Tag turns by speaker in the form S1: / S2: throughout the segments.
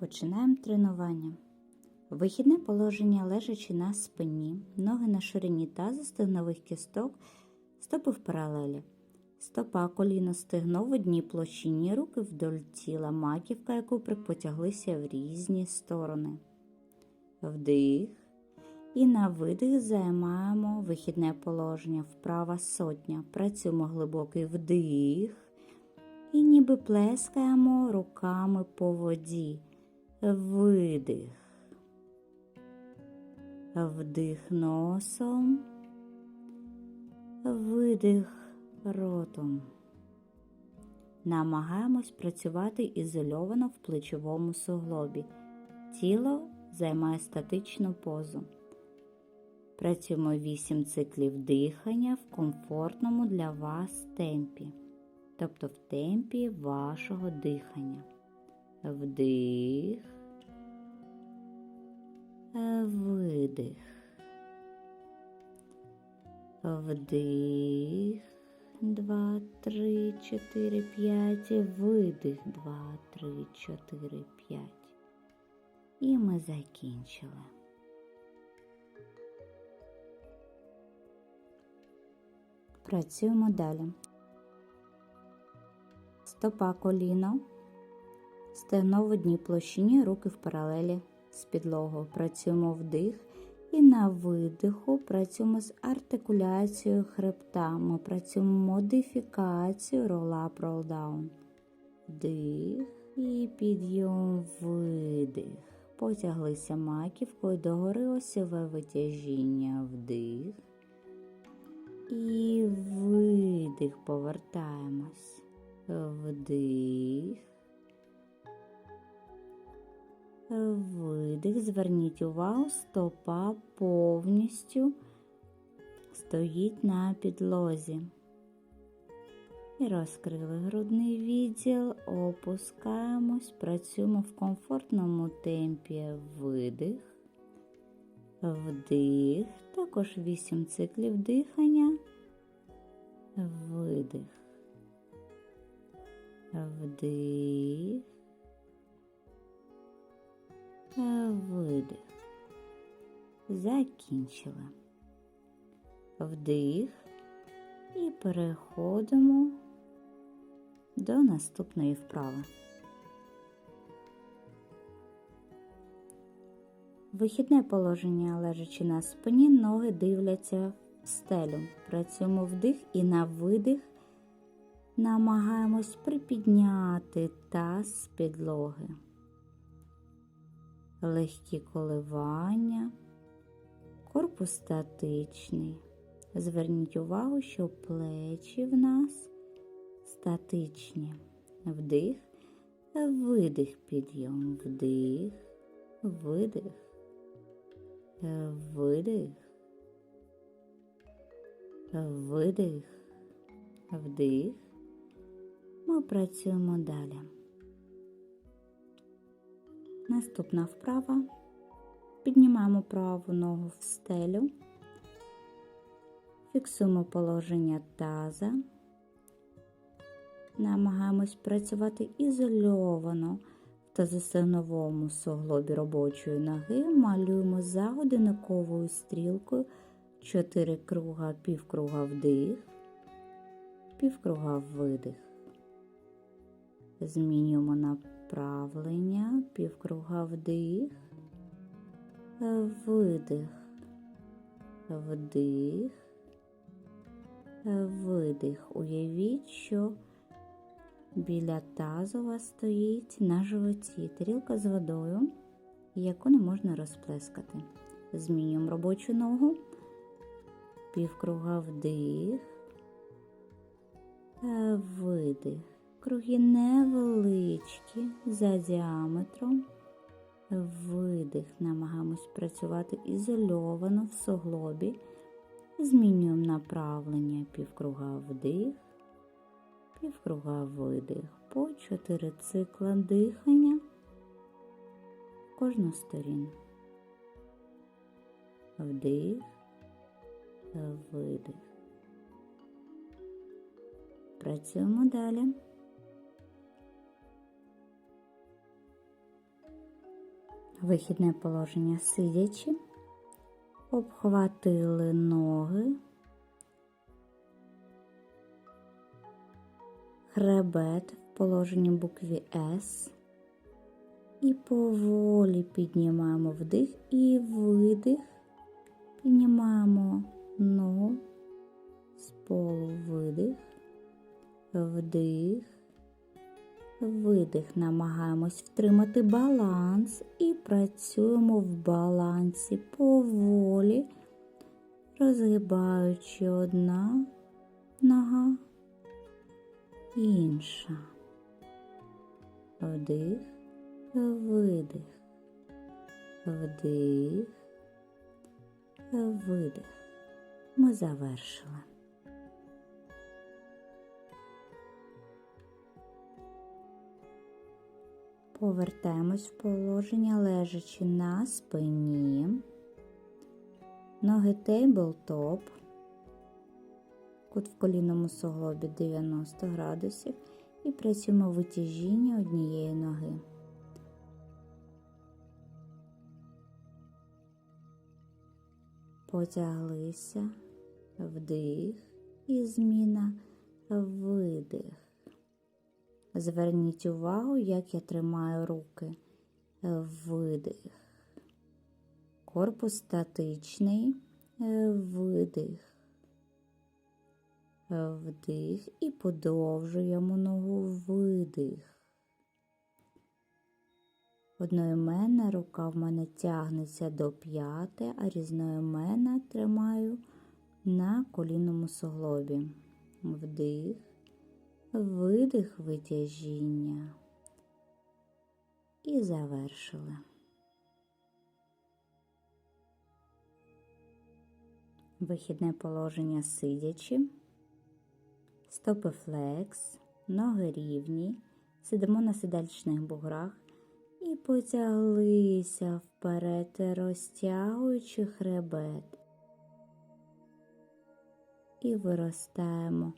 S1: Починаємо тренування. Вихідне положення лежачи на спині, ноги на ширині тазу, стегнових кісток, стопи в паралелі. Стопа, коліно, стегно в одній площині, руки вдоль тіла, маківка, яку потяглися в різні сторони. Вдих. І на видих займаємо вихідне положення. Вправа сотня. Працюємо глибокий вдих. І ніби плескаємо руками по воді. Видих. Вдих носом. Видих ротом. Намагаємось працювати ізольовано в плечовому суглобі. Тіло займає статичну позу. Працюємо 8 циклів дихання в комфортному для вас темпі, тобто в темпі вашого дихання. Вдих, видих, вдих, 2, 3, 4, 5, видих, 2, 3, 4, 5. І ми закінчили. Працюємо далі. Стопа коліно. Стегно в одній площині, руки в паралелі з підлогою. Працюємо вдих. І на видиху працюємо з артикуляцією хребта. Ми працюємо модифікацію roll-up, roll-down. Вдих і підйом видих. Потяглися маківкою догори осьове витяжіння. Вдих. І видих, повертаємось. Вдих. Видих. Зверніть увагу, стопа повністю стоїть на підлозі. І розкрили грудний відділ, опускаємось, працюємо в комфортному темпі. Видих, вдих, також 8 циклів дихання, видих, вдих, видих. Закінчили. Вдих і переходимо до наступної вправи. Вихідне положення лежачи на спині, ноги дивляться в стелю. Працюємо вдих і на видих намагаємось припідняти таз з підлоги. Легкі коливання, корпус статичний. Зверніть увагу, що плечі в нас статичні. Вдих, видих, підйом, вдих, видих, видих, видих, вдих. Ми працюємо далі. Наступна вправа. Піднімаємо праву ногу в стелю. Фіксуємо положення таза. Намагаємось працювати ізольовано в тазостегновому суглобі робочої ноги. Малюємо за годинниковою стрілкою 4 круга, півкруга вдих, півкруга видих. Змінюємо направлення, півкруга вдих, видих, вдих видих. Уявіть, що біля тазу вас стоїть на животі тарілка з водою, яку не можна розплескати. Змінюємо робочу ногу, півкруга вдих, видих. Круги невеличкі за діаметром. Видих. Намагаємось працювати ізольовано в суглобі. Змінюємо направлення півкруга вдих, півкруга видих. По 4 цикла дихання в кожну сторін. Вдих, видих. Працюємо далі. Вихідне положення сидячи. Обхватили ноги. Хребет в положенні букві С. І поволі піднімаємо вдих і видих. Піднімаємо ногу з полу видих, вдих, видих. Намагаємось втримати баланс і працюємо в балансі поволі, розгибаючи одна нога, інша. Вдих, видих, вдих, видих. Ми завершили. Повертаємось в положення, лежачи на спині, ноги тейбл-топ, кут в колінному суглобі 90 градусів. І працюємо витяжіння однієї ноги. Потяглися, вдих. І зміна. Зверніть увагу, як я тримаю руки. Видих. Корпус статичний, видих. Вдих і подовжуємо ногу видих. Одноіменна рука в мене тягнеться до п'яти, а різноіменна тримаю на колінному суглобі. Вдих, видих витяжіння. І завершили. Вихідне положення сидячи, стопи флекс, ноги рівні, сидимо на сидальчних буграх і потяглися вперед, розтягуючи хребет. І виростаємо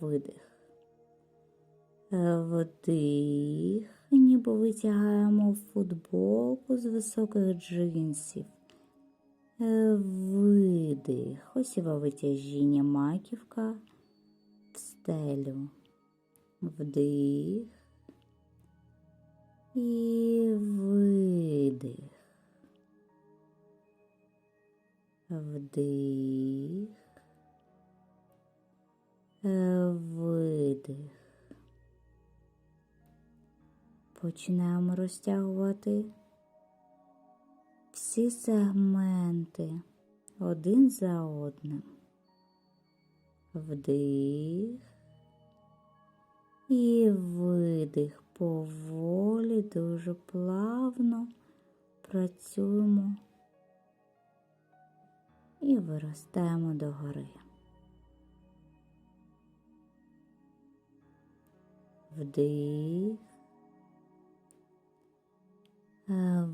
S1: видих. Вдих, ніби витягаємо футболку з високих джинсів. Видих, осіве витяжіння маківка в стелю. Вдих і видих. Вдих. Видих. Починаємо розтягувати всі сегменти один за одним. Вдих і видих. Поволі, дуже плавно працюємо і виростаємо догори. Вдих,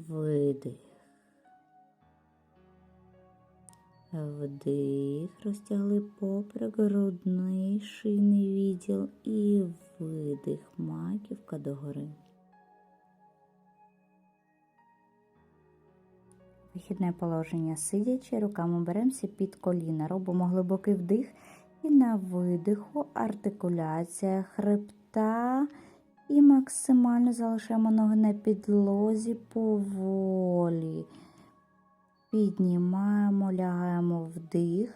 S1: видих. Вдих, розтягли поперек, грудний шийний відділ і видих, маківка догори. Вихідне положення сидячи, руками беремося під коліна, робимо глибокий вдих і на видиху артикуляція хребта і максимально залишаємо ноги на підлозі поволі. Піднімаємо, лягаємо вдих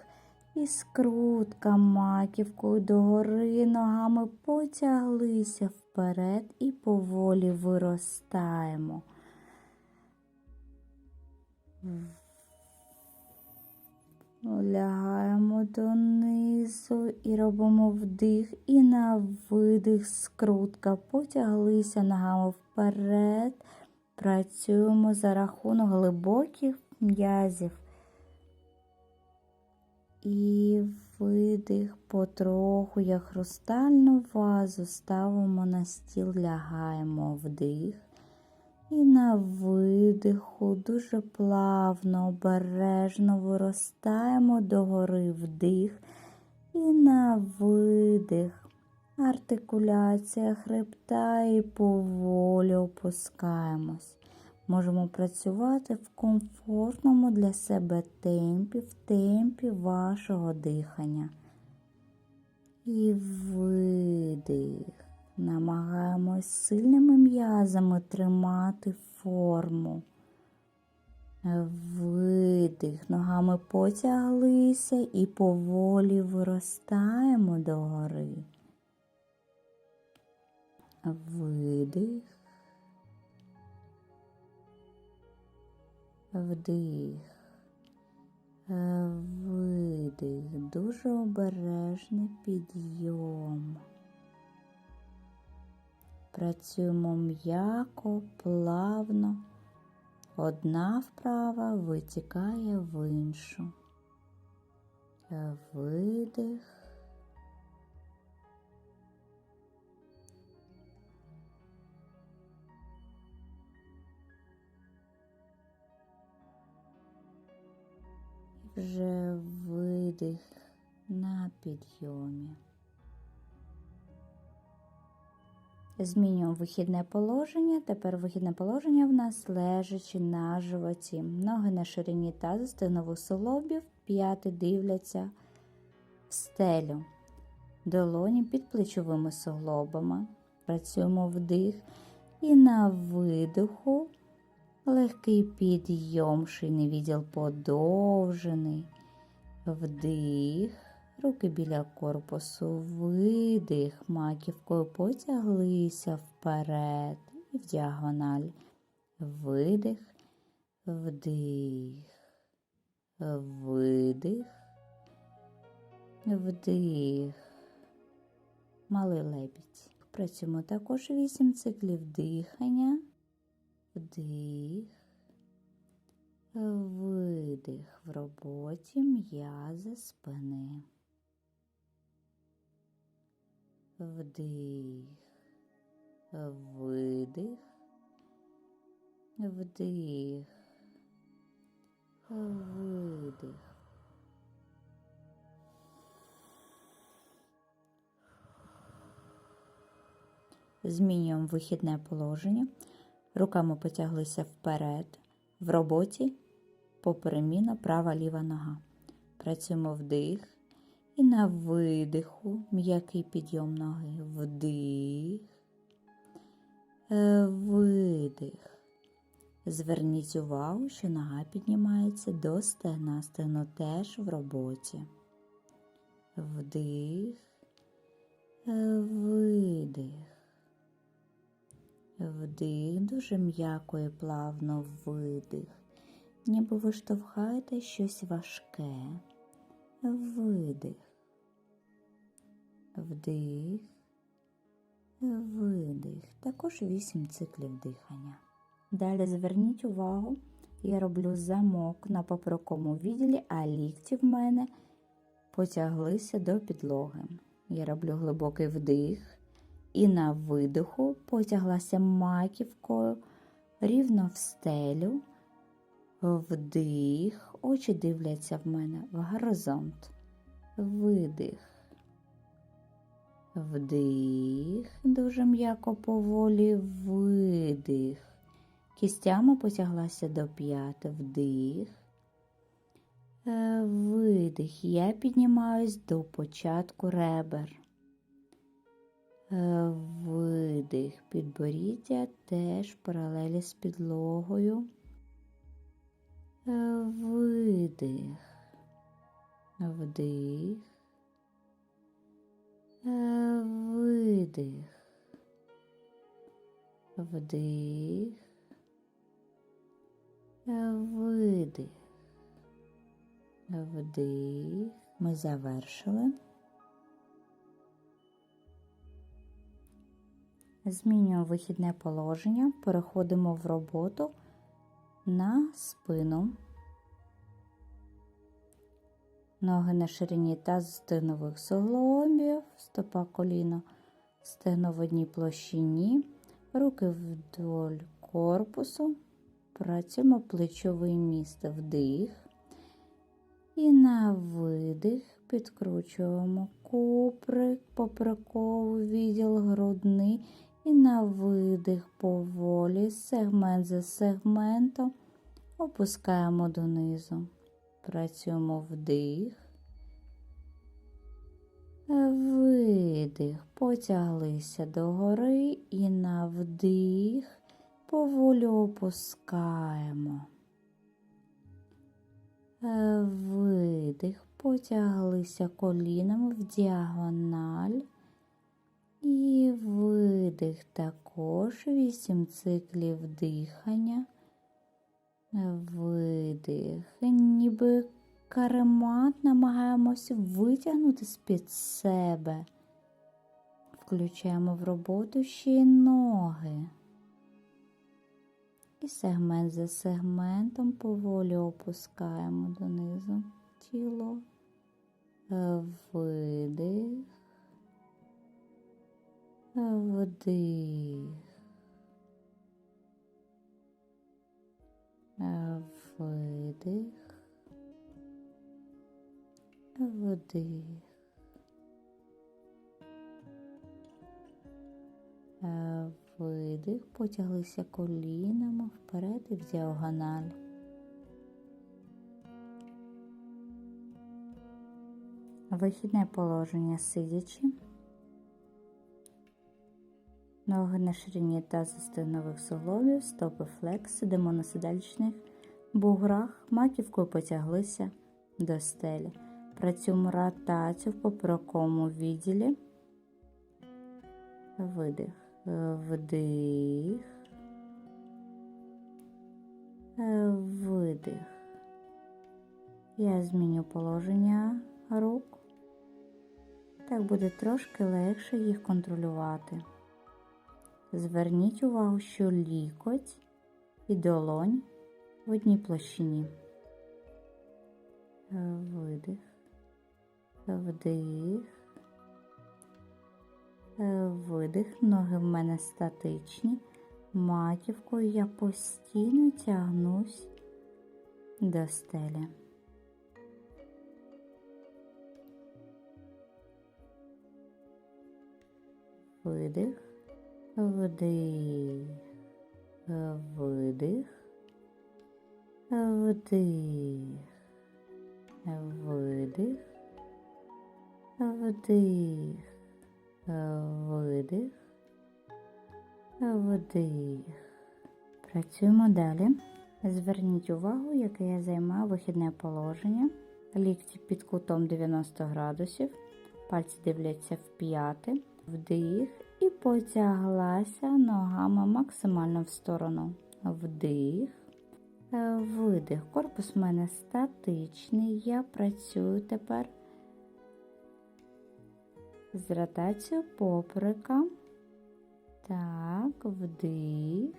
S1: і скрутка маківкою догори ногами потяглися вперед і поволі виростаємо. Лягаємо донизу і робимо вдих і на видих скрутка. Потяглися ногами вперед. Працюємо за рахунок глибоких м'язів. І видих потроху, як хрустальну вазу, ставимо на стіл, лягаємо вдих. І на видиху дуже плавно, обережно виростаємо догори вдих. І на видих. Артикуляція хребта і поволі опускаємось. Можемо працювати в комфортному для себе темпі, в темпі вашого дихання. І видих. Намагаємось сильними м'язами тримати форму. Видих. Ногами потяглися і поволі виростаємо догори. Видих. Вдих. Видих. Дуже обережний підйом. Працюємо м'яко, плавно. Одна вправа витікає в іншу. Видих. Вже видих на підйомі. Змінюємо вихідне положення. Тепер вихідне положення в нас лежачи на животі. Ноги на ширині тазу, стегнових суглобів, п'яти дивляться в стелю. Долоні під плечовими суглобами. Працюємо вдих і на видиху легкий підйом, шийний відділ подовжений. Вдих. Руки біля корпусу, видих, маківкою потяглися вперед і в діагональ. Видих, вдих, видих, вдих. Малий лебідь. Працюємо також вісім циклів дихання, вдих. Видих в роботі м'язи спини. Вдих, видих, вдих, видих. Змінюємо вихідне положення. Руками потяглися вперед. В роботі попереміна права-ліва нога. Працюємо вдих. І на видиху м'який підйом ноги. Вдих, видих. Зверніть увагу, що нога піднімається до стегна. Стегно теж в роботі. Вдих, видих. Вдих, дуже м'яко і плавно видих. Ніби ви штовхаєте щось важке. Видих. Вдих, видих. Також вісім циклів дихання. Далі зверніть увагу, я роблю замок на поперековому відділі, а лікті в мене потяглися до підлоги. Я роблю глибокий вдих і на видиху потяглася маківкою рівно в стелю. Вдих, очі дивляться в мене в горизонт. Видих. Вдих, дуже м'яко поволі видих. Кістями потяглася до п'яти. Вдих. Видих. Я піднімаюсь до початку ребер. Видих. Підборіддя теж паралелі з підлогою. Видих. Вдих. Видих. Вдих. Видих. Вдих. Ми завершили. Змінюємо вихідне положення, переходимо в роботу на спину. Ноги на ширині таз стегнових суглобів, стопа коліно, стегно в одній площині, руки вдоль корпусу, працюємо плечовий міст вдих. І на видих підкручуємо куприк, поперековий відділ грудний І на видих поволі, сегмент за сегментом, опускаємо донизу. Працюємо вдих. Видих, потяглися догори і на вдих поволі опускаємо. Видих, потяглися колінами в діагональ. І видих також вісім циклів дихання. Видих, ніби каремат намагаємося витягнути з-під себе. Включаємо в роботу ще й ноги. І сегмент за сегментом поволі опускаємо донизу тіло. Видих. Вдих. Видих. Вдих. Видих, потяглися колінами вперед і в діагональ. Вихідне положення сидячи. Ноги на ширині тазу стегнових суглобів, стопи флекс, сидимо на сидальчних буграх, маківкою потяглися до стелі. Працюємо ротацію в поперековому відділі. Видих, вдих, видих. Я зміню положення рук. Так буде трошки легше їх контролювати. Зверніть увагу, що лікоть і долонь в одній площині. Видих, вдих, видих, ноги в мене статичні, маківкою я постійно тягнусь до стелі. Видих вдих, видих, вдих, видих, вдих, видих, вдих. Працюємо далі. Зверніть увагу, яке я займаю вихідне положення. Лікті під кутом 90 градусів. Пальці дивляться в п'яти, вдих і потяглася ногами максимально в сторону. Вдих, видих. Корпус в мене статичний. Я працюю тепер з ротацією поперека. Так, вдих,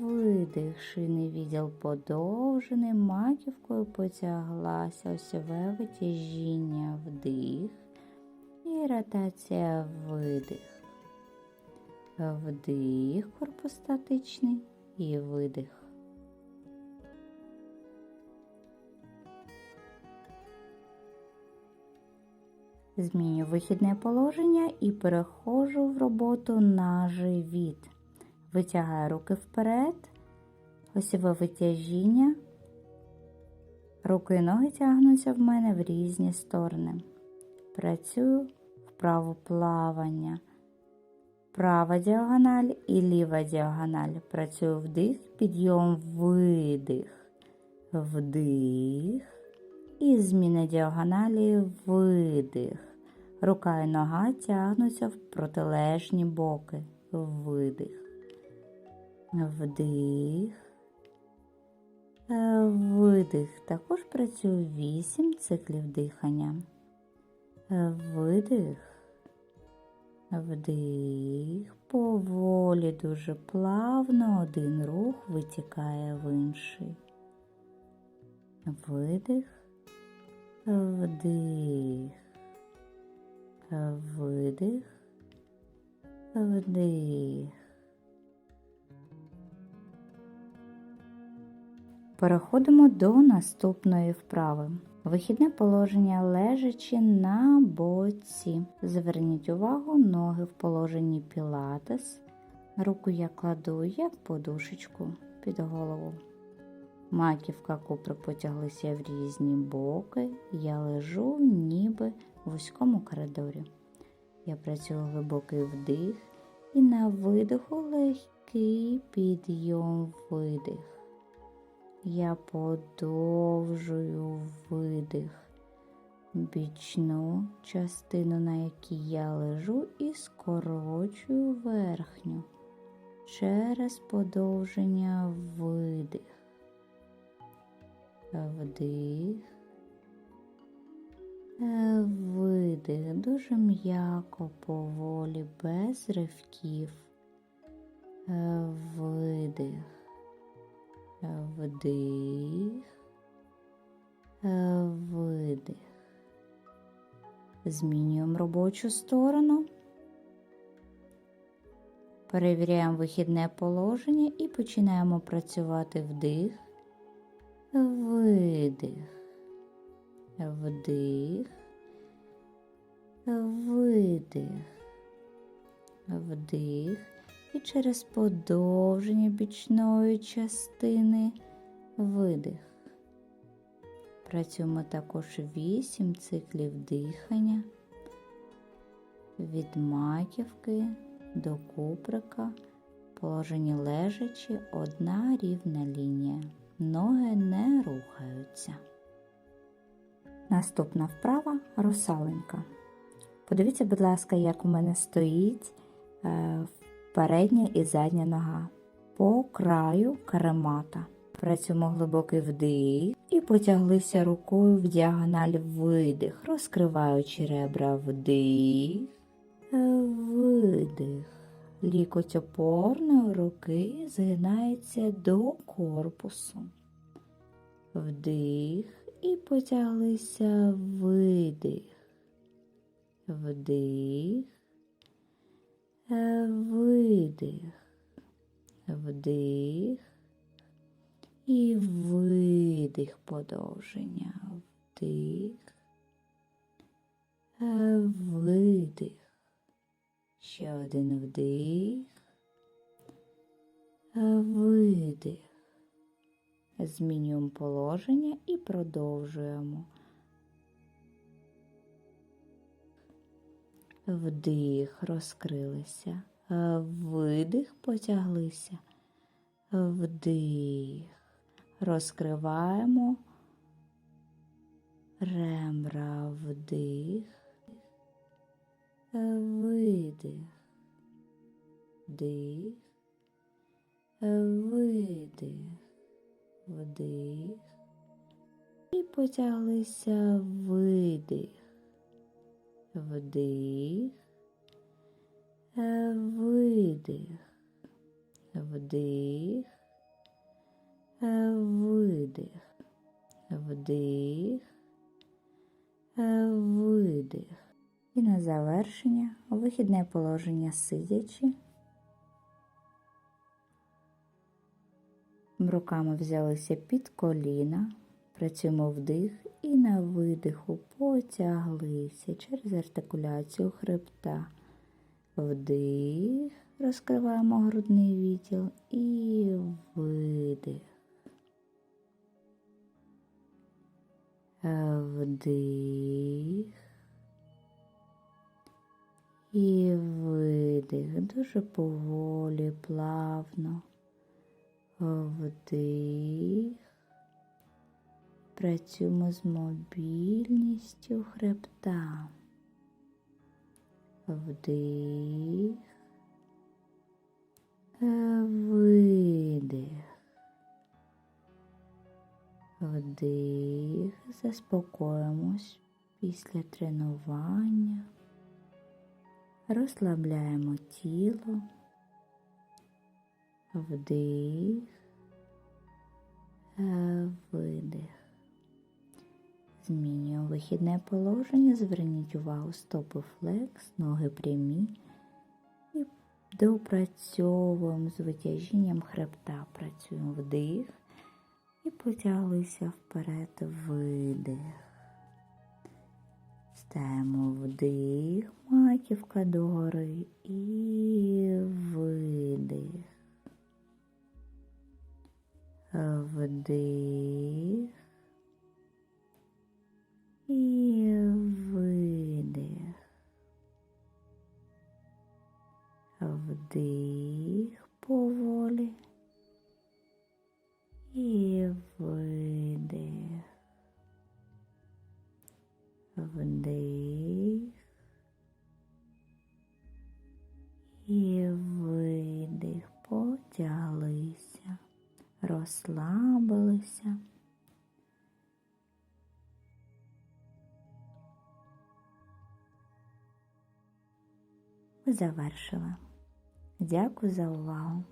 S1: видих, шийний відділ подовжений, маківкою потяглася осьове витяжіння, вдих. І ротація видих. Вдих, корпус статичний і видих. Зміню вихідне положення і переходжу в роботу на живіт. Витягаю руки вперед, осіве витяжіння. Руки і ноги тягнуться в мене в різні сторони. Працюю вправо плавання. Права діагональ і ліва діагональ. Працюю вдих, підйом, видих, вдих. І зміна діагоналі видих. Рука і нога тягнуться в протилежні боки. Видих. Вдих. Видих. Також працюю 8 циклів дихання. Видих, вдих, поволі, дуже плавно один рух витікає в інший. Видих, вдих, видих, вдих. Переходимо до наступної вправи. Вихідне положення лежачи на боці. Зверніть увагу, ноги в положенні пілатес. Руку я кладу як подушечку під голову. Маківка купри потяглися в різні боки. Я лежу ніби в вузькому коридорі. Я працюю глибокий вдих і на видиху легкий підйом видих. Я подовжую видих, бічну частину, на якій я лежу, і скорочую верхню через подовження видих. Вдих. Видих дуже м'яко, поволі, без ривків. Видих. Е, Вдих. Е, Видих. Змінюємо робочу сторону. Перевіряємо вихідне положення і починаємо працювати вдих, видих, вдих, видих, вдих і через подовження бічної частини видих. Працюємо також 8 циклів дихання від маківки до куприка, положені лежачи одна рівна лінія. Ноги не рухаються. Наступна вправа русаленька. Подивіться, будь ласка, як у мене стоїть е, передня і задня нога по краю каремата. Працюємо глибокий вдих і потяглися рукою в діагональ видих, розкриваючи ребра вдих, видих. Лікоть опорної руки згинається до корпусу. Вдих і потяглися видих. Вдих, видих, вдих і видих подовження. Вдих, е, видих. Ще один вдих, е, видих. Змінюємо положення і продовжуємо. Вдих, розкрилися, видих, потяглися, вдих, розкриваємо. Рембра, вдих, видих, вдих, е, видих, вдих. І потяглися. Видих вдих, видих, вдих, видих, вдих, видих. І на завершення вихідне положення сидячи. Руками взялися під коліна, працюємо вдих і на видиху потяглися через артикуляцію хребта. Вдих, розкриваємо грудний відділ і видих. Вдих і видих дуже поволі, плавно. Вдих. Працюємо з мобільністю хребта. Вдих, видих, вдих, заспокоїмось після тренування, розслабляємо тіло, вдих, видих. Змінюємо вихідне положення, зверніть увагу стопи флекс, ноги прямі і допрацьовуємо з витяжінням хребта. Працюємо вдих і потяглися вперед видих. Відпускаємо вдих, маківка догори і видих. Вдих Ви завершили. Дякую за увагу.